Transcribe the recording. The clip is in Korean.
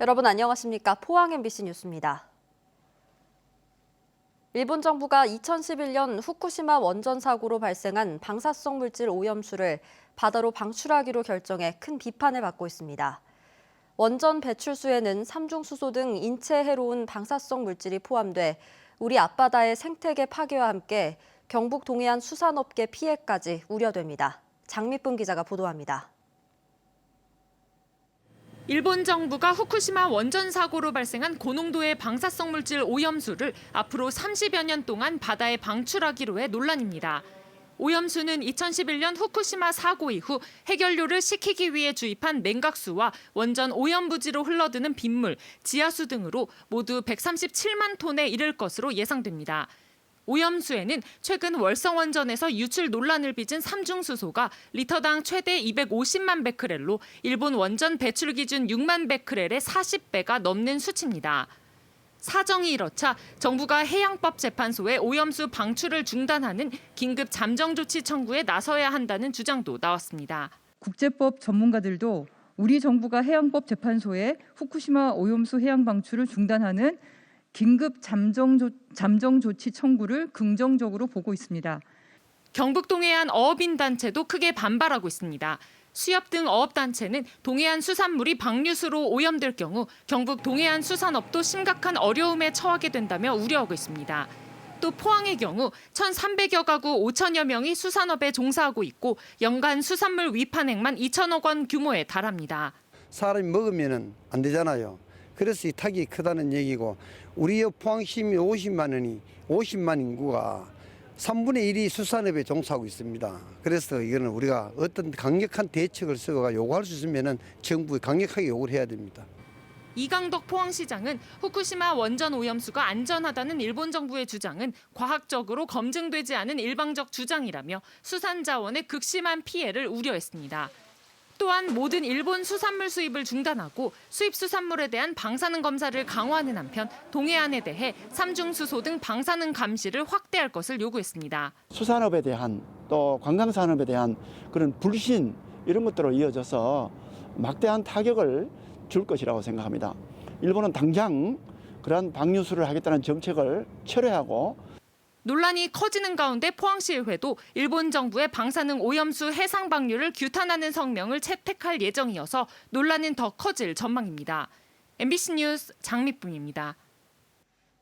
여러분 안녕하십니까? 포항 MBC 뉴스입니다. 일본 정부가 2011년 후쿠시마 원전 사고로 발생한 방사성 물질 오염수를 바다로 방출하기로 결정해 큰 비판을 받고 있습니다. 원전 배출수에는 삼중수소 등 인체 해로운 방사성 물질이 포함돼 우리 앞바다의 생태계 파괴와 함께 경북 동해안 수산업계 피해까지 우려됩니다. 장미쁨 기자가 보도합니다. 일본 정부가 후쿠시마 원전 사고로 발생한 고농도의 방사성 물질 오염수를 앞으로 30여 년 동안 바다에 방출하기로 해 논란입니다. 오염수는 2011년 후쿠시마 사고 이후 해결료를 식히기 위해 주입한 냉각수와 원전 오염 부지로 흘러드는 빗물, 지하수 등으로 모두 137만 톤에 이를 것으로 예상됩니다. 오염수에는 최근 월성원전에서 유출 논란을 빚은 삼중수소가 리터당 최대 250만 베크렐로 일본 원전 배출 기준 6만 베크렐의 40배가 넘는 수치입니다. 사정이 이렇자 정부가 해양법 재판소에 오염수 방출을 중단하는 긴급 잠정 조치 청구에 나서야 한다는 주장도 나왔습니다. 국제법 전문가들도 우리 정부가 해양법 재판소에 후쿠시마 오염수 해양 방출을 중단하는 긴급 잠정, 조, 잠정 조치 청구를 긍정적으로 보고 있습니다. 경북 동해안 어업인 단체도 크게 반발하고 있습니다. 수협 등 어업 단체는 동해안 수산물이 방류수로 오염될 경우 경북 동해안 수산업도 심각한 어려움에 처하게 된다며 우려하고 있습니다. 또 포항의 경우 1,300여 가구 5천여 명이 수산업에 종사하고 있고 연간 수산물 위판액만 2천억 원 규모에 달합니다. 사람이 먹으면은 안 되잖아요. 그래서 이 타격이 크다는 얘기고 우리의 포항시민 50만 원이 50만 인구가 3분의 1이 수산업에 종사하고 있습니다. 그래서 이거는 우리가 어떤 강력한 대책을 쓰고 요구할 수 있으면은 정부에 강력하게 요구를 해야 됩니다. 이강덕 포항시장은 후쿠시마 원전 오염수가 안전하다는 일본 정부의 주장은 과학적으로 검증되지 않은 일방적 주장이라며 수산 자원의 극심한 피해를 우려했습니다. 또한 모든 일본 수산물 수입을 중단하고 수입 수산물에 대한 방사능 검사를 강화하는 한편 동해안에 대해 삼중수소 등 방사능 감시를 확대할 것을 요구했습니다. 수산업에 대한 또 관광산업에 대한 그런 불신 이런 것들로 이어져서 막대한 타격을 줄 것이라고 생각합니다. 일본은 당장 그러한 방류수를 하겠다는 정책을 철회하고 논란이 커지는 가운데 포항시의회도 일본 정부의 방사능 오염수 해상 방류를 규탄하는 성명을 채택할 예정이어서 논란은 더 커질 전망입니다. MBC 뉴스 장미쁨입니다.